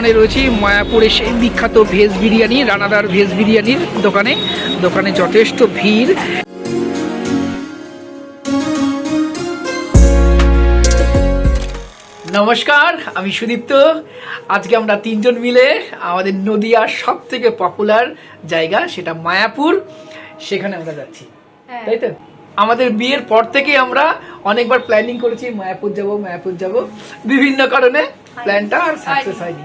বর্তমানে রয়েছি মায়াপুরে সেই বিখ্যাত ভেজ বিরিয়ানি রানাদার ভেজ বিরিয়ানির দোকানে। দোকানে যথেষ্ট ভিড়। নমস্কার আমি সুদীপ্ত। আজকে আমরা তিনজন মিলে আমাদের নদিয়ার সব থেকে পপুলার জায়গা সেটা মায়াপুর। সেখানে আমরা যাচ্ছি। হ্যাঁ। তাই তো? আমাদের বিয়ের পর থেকে আমরা অনেকবার প্ল্যানিং করেছি মায়াপুর যাব মায়াপুর যাব। বিভিন্ন কারণে প্ল্যানটা আর সাকসেস হয়নি।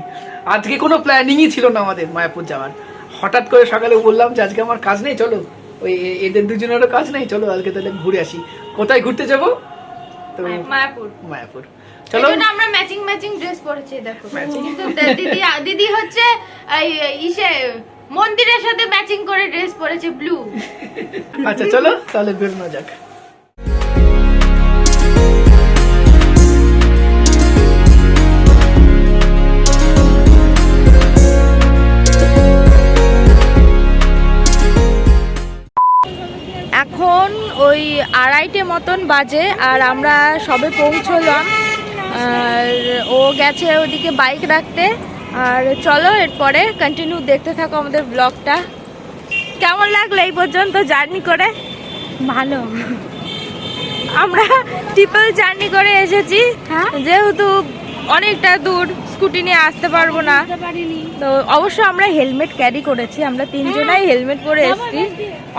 আজকে কোনো প্ল্যানিংই ছিল না আমাদের মায়াপুর যাওয়ার। হঠাৎ করে সকালে বললাম যে আজকে আমার কাজ নেই চলো। ওই এদের দুজনেরও কাজ নেই চলো আজকে তাহলে ঘুরে আসি। কোথায় ঘুরতে যাব? তো মায়াপুর। মায়াপুর। চলো। আমরা ম্যাচিং ম্যাচিং ড্রেস পরেছি দেখো। দিদি দিদি হচ্ছে ইসে মন্দিরের সাথে ম্যাচিং করে ড্রেস পরেছে ব্লু আচ্ছা চলো তাহলে বেরোনো যাক। ওই আড়াইটে মতন বাজে আর আমরা সবে পৌঁছলাম। আর ও গেছে ওদিকে বাইক রাখতে। আর চলো এরপরে কন্টিনিউ দেখতে থাকো আমাদের ব্লগটা কেমন লাগল এই পর্যন্ত জার্নি করে? ভালো। আমরা ট্রিপল জার্নি করে এসেছি। যেহেতু অনেকটা দূর স্কুটি নিয়ে আসতে পারব না। তো অবশ্য আমরা হেলমেট ক্যারি করেছি আমরা তিনজনাই হেলমেট পরে এসেছি।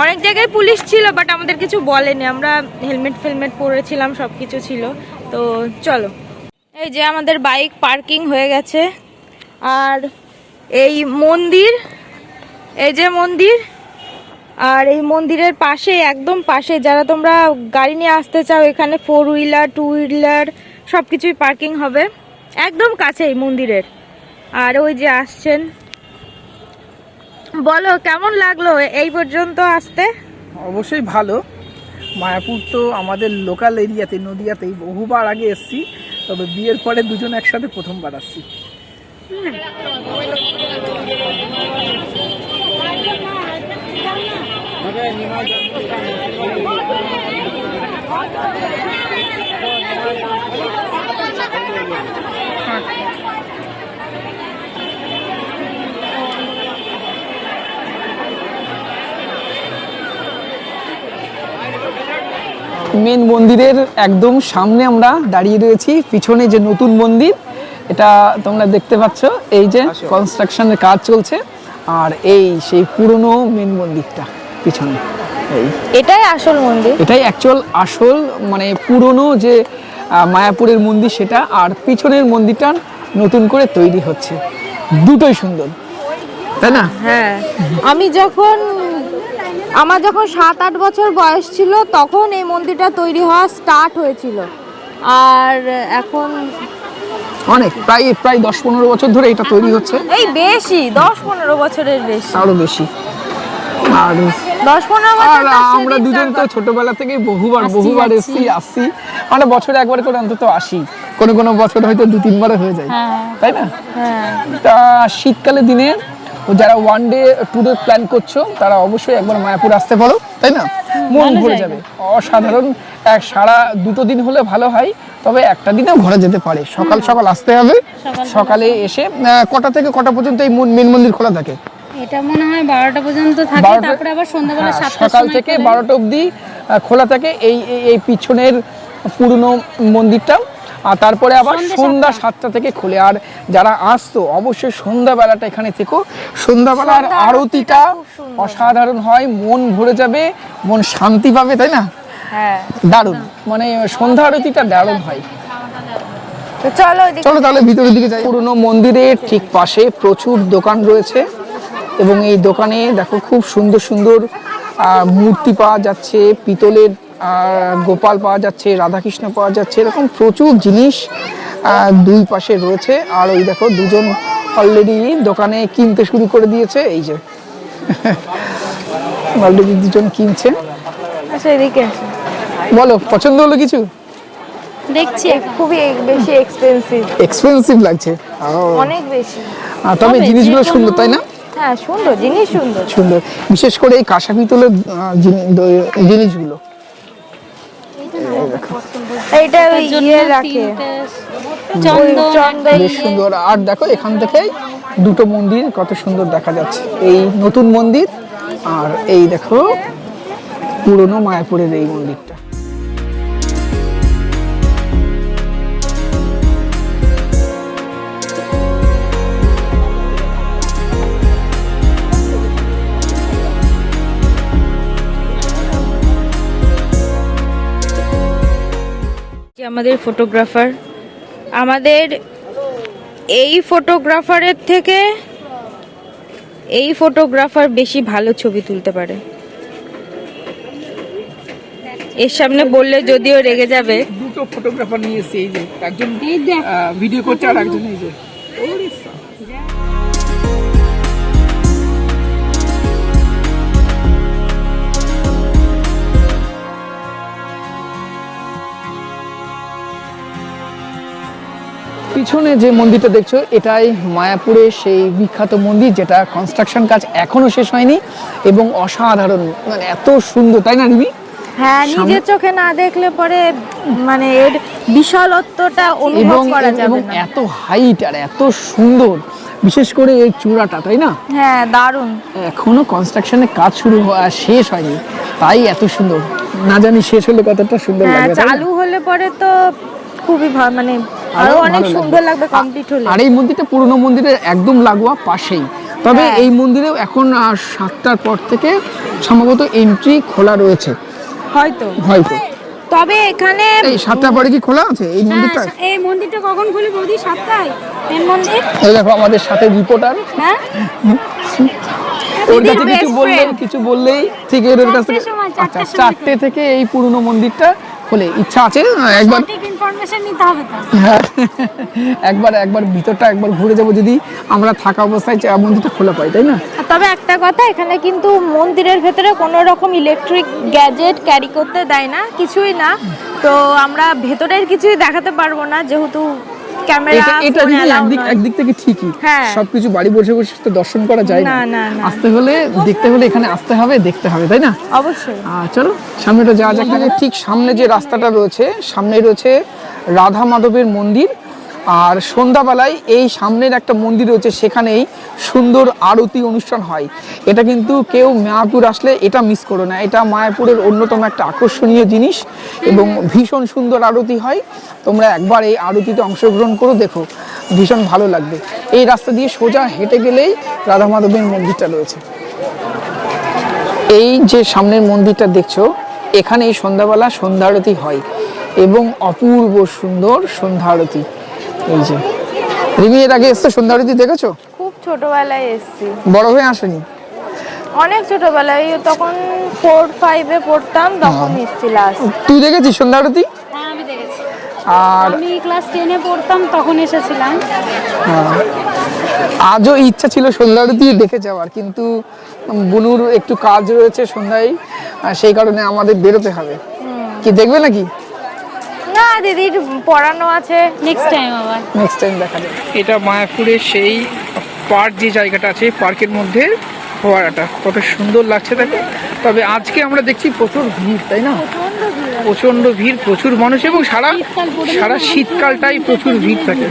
অনেক জায়গায় পুলিশ ছিল বাট আমাদের কিছু বলেনি। আমরা হেলমেট ফেলমেট পরেছিলাম সব কিছু ছিল। তো চলো। এই যে আমাদের বাইক পার্কিং হয়ে গেছে। আর এই মন্দির, এই যে মন্দির, আর এই মন্দিরের পাশে, একদম পাশে, যারা তোমরা গাড়ি নিয়ে আসতে চাও, এখানে ফোর হুইলার টু হুইলার সব কিছুই পার্কিং হবে। একদম কাছে এই মন্দিরের। আর ওই যে আসছেন বলো কেমন লাগল এই পর্যন্ত আসতে? অবশ্যই ভালো। মায়াপুর তো আমাদের লোকাল এরিয়াতে নদিয়াতেই বহুবার আগে এসছি তবে বিয়ের পরে দুজন একসাথে প্রথমবার আসছি। মেন মন্দিরের একদম সামনে আমরা দাঁড়িয়ে রয়েছি। পিছনে যে নতুন মন্দির এটা তোমরা দেখতে পাচ্ছ এই যে কনস্ট্রাকশনের কাজ চলছে আর এই সেই পুরনো মেন মন্দিরটা পিছনে। এই। এটাই আসল মন্দির? এটাই অ্যাকচুয়াল আসল মানে পুরনো যে মায়াপুরের মন্দির সেটা আর পিছনের মন্দিরটা নতুন করে তৈরি হচ্ছে। দুটোই সুন্দর। তাই না? হ্যাঁ। আমি যখন আমার যখন সাত আট বছর বয়স ছিল তখন এই মন্দিরটা তৈরি হওয়া স্টার্ট হয়েছিল। আর এখন অনেক প্রায় প্রায় দশ পনেরো বছর ধরে এটা তৈরি হচ্ছে। এই বেশি দশ পনেরো বছরের বেশি। আরও বেশি। আর দশ পনেরো বছর আর আমরা দুজন তো। ছোটবেলা থেকে বহুবার বহুবার। এসছি আসছি। মানে বছরে একবার করে অন্তত আসি। কোনো কোনো বছর হয়তো দু তিনবার হয়ে যায়। হ্যাঁ। তাই না? হ্যাঁ। তা শীতকালে দিনে যারা ওয়ান ডে ট্যুরের প্ল্যান করছ তারা অবশ্যই একবার মায়াপুর আসতে পারো তাই না? মন ভরে যাবে। অসাধারণ এক সারা দুটো দিন হলে ভালো হয় তবে একটা দিনেও ঘোরা যেতে পারে। সকাল সকাল আসতে হবে সকালে এসে কটা থেকে কটা পর্যন্ত এই মেন মন্দির খোলা থাকে? এটা মনে হয় বারোটা পর্যন্ত থাকে তারপরে আবার সন্ধ্যাবেলা হ্যাঁ, সকাল থেকে খোলে। বারোটা অবধি খোলা থাকে। এই এই- এই পিছনের পুরনো মন্দিরটা আর তারপরে আবার সন্ধ্যা সাতটা। থেকে খুলে। আর যারা আসতো অবশ্যই সন্ধ্যাবেলাটা এখানে থেকো। সন্ধ্যাবেলার সন্ধ্যা আরতিটা অসাধারণ হয় মন ভরে যাবে মন শান্তি পাবে তাই না? হ্যাঁ। দারুণ। মানে সন্ধ্যা আরতিটা দারুণ হয়। চলো চলো তাহলে ভিতরের দিকে যাই। পুরনো মন্দিরের ঠিক পাশে প্রচুর দোকান রয়েছে এবং এই দোকানে দেখো খুব সুন্দর সুন্দর আহ, মূর্তি পাওয়া যাচ্ছে পিতলের আহ, গোপাল পাওয়া যাচ্ছে রাধাকৃষ্ণ পাওয়া যাচ্ছে এরকম প্রচুর জিনিস দুই পাশে রয়েছে। আর ওই দেখো দুজন অলরেডি দোকানে কিনতে শুরু করে দিয়েছে এই যে। অলরেডি দুজন কিনছে। আচ্ছা এদিকে বলো পছন্দ হলো কিছু? দেখছি খুবই বেশি এক্সপেন্সিভ এক্সপেন্সিভ লাগছে। অনেক বেশি। তবে জিনিসগুলো সুন্দর তাই না? হ্যাঁ সুন্দর জিনিস সুন্দর। সুন্দর। বিশেষ করে এই কাঁসা পিতলের জিনিসগুলো। এইটা ইয়ে রাখে। বেশ সুন্দর। আর দেখো এখান থেকেই দুটো মন্দির কত সুন্দর দেখা যাচ্ছে। এই নতুন মন্দির আর এই দেখো পুরনো মায়াপুরের এই মন্দিরটা। আমাদের ফটোগ্রাফার আমাদের এই ফটোগ্রাফারের থেকে এই ফটোগ্রাফার বেশি ভালো ছবি তুলতে পারে। এর সামনে বললে যদিও রেগে যাবে। দুটো ফটোগ্রাফার নিয়ে এসেছি এই যে একজন ভিডিও করছে আর একজন এই যে। পিছনে যে মন্দিরটা দেখছ এটাই মায়াপুরের সেই বিখ্যাত মন্দির যেটা কনস্ট্রাকশন কাজ এখনও শেষ হয়নি এবং অসাধারণ। মানে এত সুন্দর তাই না রিমি? হ্যাঁ নিজের চোখে না দেখলে পরে মানে এর বিশালত্বটা অনুভব করা যাবে এবং এত হাইট আর এত সুন্দর বিশেষ করে এই চূড়াটা তাই না? হ্যাঁ দারুণ। এখনও কনস্ট্রাকশনের কাজ শুরু শেষ হয়নি তাই এত সুন্দর। না জানি শেষ হলে কতটা সুন্দর হ্যাঁ লাগবে চালু হলে পরে তো খুবই ভালো মানে আরও অনেক সুন্দর লাগবে। কমপ্লিট হলে। আর এই মন্দিরটা পুরনো মন্দিরের একদম লাগোয়া পাশেই। তবে হ্যাঁ। এই মন্দিরেও এখন সাতটার পর থেকে সম্ভবত এন্ট্রি খোলা রয়েছে। হয়তো। হয়তো। তবে এখানে এই সাতটার পরে কি খোলা আছে? এই মন্দিরটা? এই মন্দিরটা কখন খুলি বৌদি? সাতটায়? মেন মন্দির? এই দেখো আমাদের সাথে রিপোর্টার। হ্যাঁ? ওর কাছে কিছু বললেই কিছু বললেই ঠিক এর কাছ থেকে আচ্ছা চারটে থেকে এই পুরনো মন্দিরটা খোলে ইচ্ছা আছে একবার ইনফরমেশন নিতে হবে হ্যাঁ একবার একবার ভিতরটা একবার ঘুরে যাব যদি আমরা থাকা অবস্থায় মন্দিরটা খোলা পাই তাই না? তবে একটা কথা এখানে কিন্তু মন্দিরের ভেতরে কোনো রকম ইলেকট্রিক গ্যাজেট ক্যারি করতে দেয় না কিছুই না। তো আমরা ভেতরের কিছুই দেখাতে পারব না যেহেতু ক্যামেরা এটা একদিক একদিক থেকে ঠিকই। হ্যাঁ। সবকিছু বাড়ি বসে বসে তো দর্শন করা যায় না। আসতে হলে দেখতে হলে এখানে আসতে হবে দেখতে হবে তাই না? অবশ্যই। চলো সামনেটা যাওয়া যাক। ঠিক সামনে যে রাস্তাটা রয়েছে সামনে রয়েছে রাধা মাধবের মন্দির। আর সন্ধ্যাবেলায় এই সামনের একটা মন্দির রয়েছে, সেখানেই সুন্দর আরতি অনুষ্ঠান হয়। এটা কিন্তু কেউ মায়াপুর আসলে এটা মিস করো না। এটা মায়াপুরের অন্যতম একটা আকর্ষণীয় জিনিস এবং ভীষণ সুন্দর আরতি হয়। তোমরা একবার এই আরতিতে অংশগ্রহণ করো, দেখো ভীষণ ভালো লাগবে। এই রাস্তা দিয়ে সোজা হেঁটে গেলেই রাধা মাধবের মন্দিরটা রয়েছে। এই যে সামনের মন্দিরটা দেখছ এখানে এই সন্ধ্যাবেলা সন্ধ্যা আরতি হয় এবং অপূর্ব সুন্দর সন্ধ্যা আরতি এই যে। রিমি এর আগে এসছো? সন্ধ্যা আরতি দেখেছ? খুব ছোটবেলায় এসেছি। বড় হয়ে আসেনি? অনেক ছোটবেলায় তখন ফোর ফাইভে পড়তাম তখন এসেছি লাস্ট তুই দেখেছিস সন্ধ্যা আরতি হ্যাঁ আমি দেখেছি। আর আমি ক্লাস টেনে পড়তাম তখন এসেছিলাম। আজও ইচ্ছা ছিল সন্ধ্যা আরতি দেখে যাওয়ার কিন্তু বুনুর একটু কাজ রয়েছে সন্ধ্যায় আর সেই কারণে আমাদের বেরোতে হবে। কি দেখবে নাকি? না দিদির পড়ানো আছে। নেক্সট টাইম আবার। নেক্সট টাইম দেখা যাবে। এটা মায়াপুরের সেই পার্ক যে জায়গাটা আছে পার্কের মধ্যে ফোয়ারাটা কত সুন্দর লাগছে দেখো। তবে আজকে আমরা দেখছি প্রচুর ভিড় তাই না? প্রচণ্ড ভিড় প্রচুর মানুষ এবং সারা সারা শীতকালটাই প্রচুর ভিড় থাকে।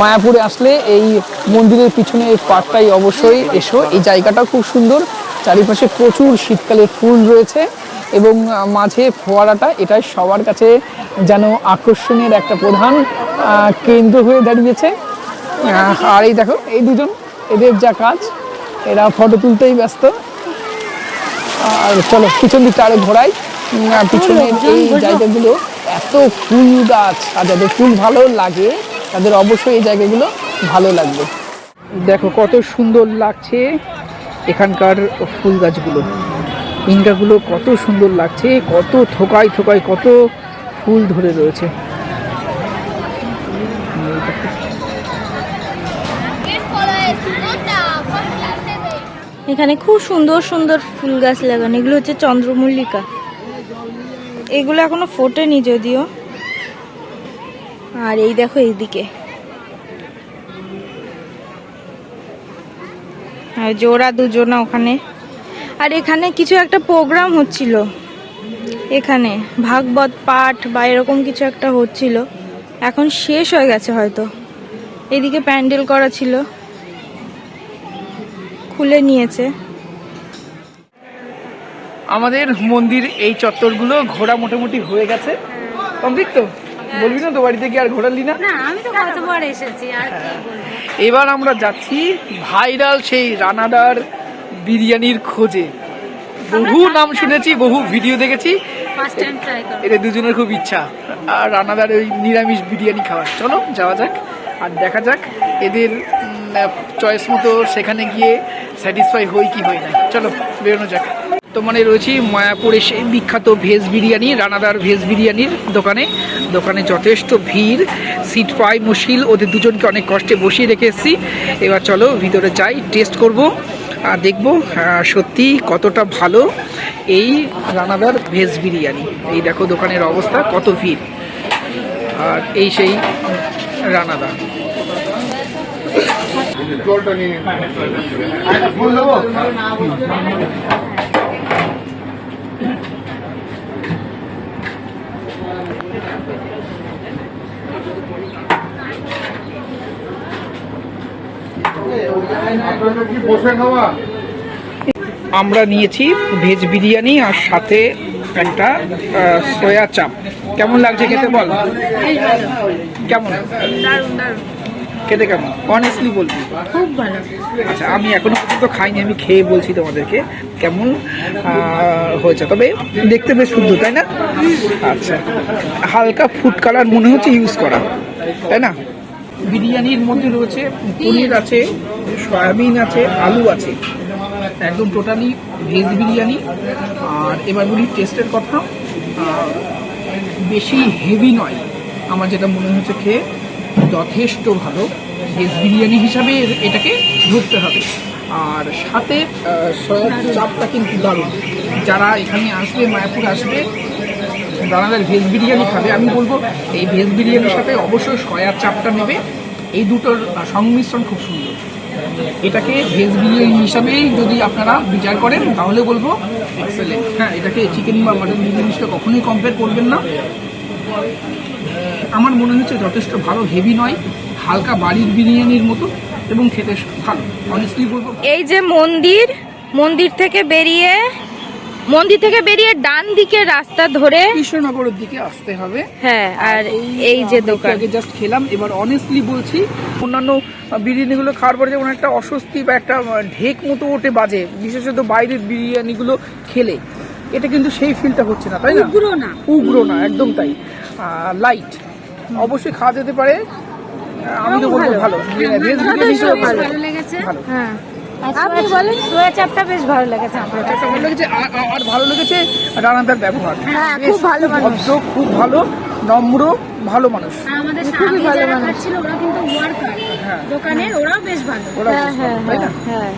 মায়াপুরে আসলে এই মন্দিরের পিছনে এই পার্কটাই অবশ্যই এসো। এই জায়গাটাও খুব সুন্দর। চারিপাশে প্রচুর শীতকালের ফুল রয়েছে। এবং মাঝে ফোয়ারাটা এটাই সবার কাছে যেন আকর্ষণের একটা প্রধান কেন্দ্র হয়ে দাঁড়িয়েছে। আর এই দেখো এই দুজন এদের যা কাজ এরা ফটো তুলতেই ব্যস্ত। আর চলো পিছন দিকটা আরও ঘোরাই। পিছনের এই জায়গাগুলো এত ফুল গাছ আর যাদের ফুল ভালো লাগে তাদের অবশ্যই এই জায়গাগুলো ভালো লাগবে। দেখো কত সুন্দর লাগছে এখানকার ফুল গাছগুলো। ইন্ডাগুলো কত সুন্দর লাগছে, কত থোকায় থোকায় কত ফুল ধরে রয়েছে। এখানে খুব সুন্দর সুন্দর ফুল গাছ লাগানো, এগুলো হচ্ছে চন্দ্রমল্লিকা। এগুলো এখনও ফোটেনি যদিও। আর এই দেখো এইদিকে। আর জোড়া দুজনা ওখানে। আর এখানে কিছু একটা প্রোগ্রাম হচ্ছিল। এখানে ভাগবত পাঠ বা এরকম কিছু একটা হচ্ছিল। এখন শেষ হয়ে গেছে হয়তো। এদিকে প্যান্ডেল করা ছিল। খুলে নিয়েছে। আমাদের মন্দির এই চত্বরগুলো ঘোরা মোটামুটি হয়ে গেছে। কমপ্লিট তো বলবি না? তো বাড়িতে গিয়ে আর ঘোরালি না? না আমি তো কতবার এসেছি আর এবার আমরা যাচ্ছি ভাইরাল সেই রানাদার বিরিয়ানির খোঁজে। বহু নাম শুনেছি বহু ভিডিও দেখেছি। এদের দুজনের খুব ইচ্ছা। আর রানাদার ওই নিরামিষ বিরিয়ানি খাওয়ার। চলো যাওয়া যাক আর দেখা যাক এদের চয়েস মতো সেখানে গিয়ে স্যাটিসফাই হই কি হই না। চলো বেরোনো যাক। তো মানে রয়েছি মায়াপুরে সেই বিখ্যাত ভেজ বিরিয়ানি রানাদার ভেজ বিরিয়ানির দোকানে। দোকানে যথেষ্ট ভিড় সিট পাই মুশকিল। ওদের দুজনকে অনেক কষ্টে বসিয়ে রেখে এসেছি। এবার চলো ভিতরে যাই টেস্ট করব। দেখব সত্যি কতটা ভালো এই রানাদার ভেজ বিরিয়ানি। এই দেখো দোকানের অবস্থা, কত ভিড়। আর এই সেই রানাদা। আমরা নিয়েছি ভেজ বিরিয়ানি আর সাথে একটা সয়া চাপ কেমন লাগছে খেতে বল? কেমন? খেতে কেমন? অনেস্টলি বলবি? খুব ভালো। আচ্ছা আমি এখনও পর্যন্ত খাইনি আমি খেয়ে বলছি তোমাদেরকে কেমন হয়েছে। তবে দেখতে বেশ সুন্দর তাই না? আচ্ছা। হালকা ফুড কালার মনে হচ্ছে ইউজ করা তাই না? বিরিয়ানির মধ্যে রয়েছে পনির আছে সয়াবিন আছে আলু আছে। একদম টোটালি ভেজ বিরিয়ানি। আর এবার বলি টেস্টের কথা। বেশি হেভি নয়। আমার যেটা মনে হচ্ছে খেয়ে যথেষ্ট ভালো। ভেজ বিরিয়ানি হিসাবে এটাকে ধরতে হবে। আর সাথে আহ, চাপটা কিন্তু দারুণ। যারা এখানে আসবে মায়াপুর আসবে দানাদার ভেজ বিরিয়ানি খাবে, আমি বলব এই ভেজ বিরিয়ানির সাথে অবশ্যই সয়ার চাপটা নেবে। এই দুটোর সংমিশ্রণ খুব সুন্দর। এটাকে ভেজ বিরিয়ানি হিসাবেই যদি আপনারা বিচার করেন, তাহলে বলব এক্সেলেন্ট হ্যাঁ এটাকে চিকেন বা মাটন বিরিয়ানির সাথে কখনোই কম্পেয়ার করবেন না। আমার মনে হচ্ছে যথেষ্ট ভালো হেভি নয়, হালকা বাড়ির বিরিয়ানির মতো এবং খেতে ভালো। অনেস্টলি বলব। এই যে মন্দির মন্দির থেকে বেরিয়ে মন্দির থেকে বেরিয়ে ডান দিকে রাস্তা ধরে কৃষ্ণনগরের দিকে আসতে হবে। হ্যাঁ আর এই যে দোকান। আগে জাস্ট খেলাম এবার অনেস্টলি বলছি অন্যান্য বিরিয়ানিগুলো খাওয়ার পরে যেমন একটা অস্বস্তি বা একটা ঢেক মতো ওঠে বাজে বিশেষত বাইরের বিরিয়ানিগুলো খেলে এটা কিন্তু সেই ফিলটা হচ্ছে না তাই না? উগ্র না। উগ্র না একদম তাই। লাইট অবশ্যই খাওয়া যেতে পারে। আমি তো বলব ভালো ভালো। লেগেছে। ভালো। হ্যাঁ। আপনি বলেন। সোয়া চাপটা বেশ ভালো লেগেছে আমার এটা ভালো লেগেছে আর- ভালো লেগেছে রানাদার ব্যবহার। হ্যাঁ, খুব ভালো মানুষ। খুব ভালো নম্র ভালো মানুষ। আমাদের খুবই সামনে ভালো মানুষ। খাচ্ছিল ওরা কিন্তু ওয়ার্কার হ্যাঁ। দোকানের ওরাও বেশ ভালো। হ্যাঁ হ্যাঁ হ্যাঁ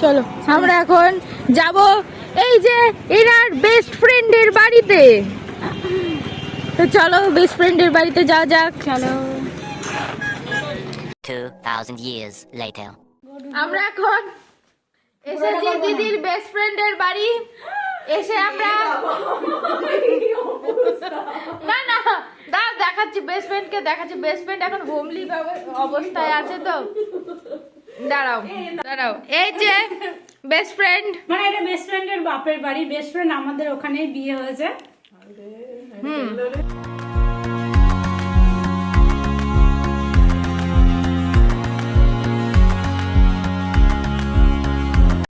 চলো আমরা এখন যাব এই যে এনার বেস্ট ফ্রেন্ডের বাড়িতে। তো চলো বেস্ট ফ্রেন্ডের বাড়িতে যাওয়া যাক। চলো। 2,000 years later. আমরা এখন এসেছি দিদির বেস্ট ফ্রেন্ডের বাড়ি। এসে আমরা না না দাও দেখাচ্ছি বেস্ট ফ্রেন্ডকে দেখাচ্ছি। বেস্ট ফ্রেন্ড এখন হোমলি অবস্থায় আছে তো। দাঁড়াও দাঁড়াও। এই যে বেস্ট ফ্রেন্ড মানে এটা বেস্ট ফ্রেন্ডের বাপের বাড়ি। বেস্ট ফ্রেন্ড আমাদের ওখানেই বিয়ে হয়েছে। হুম।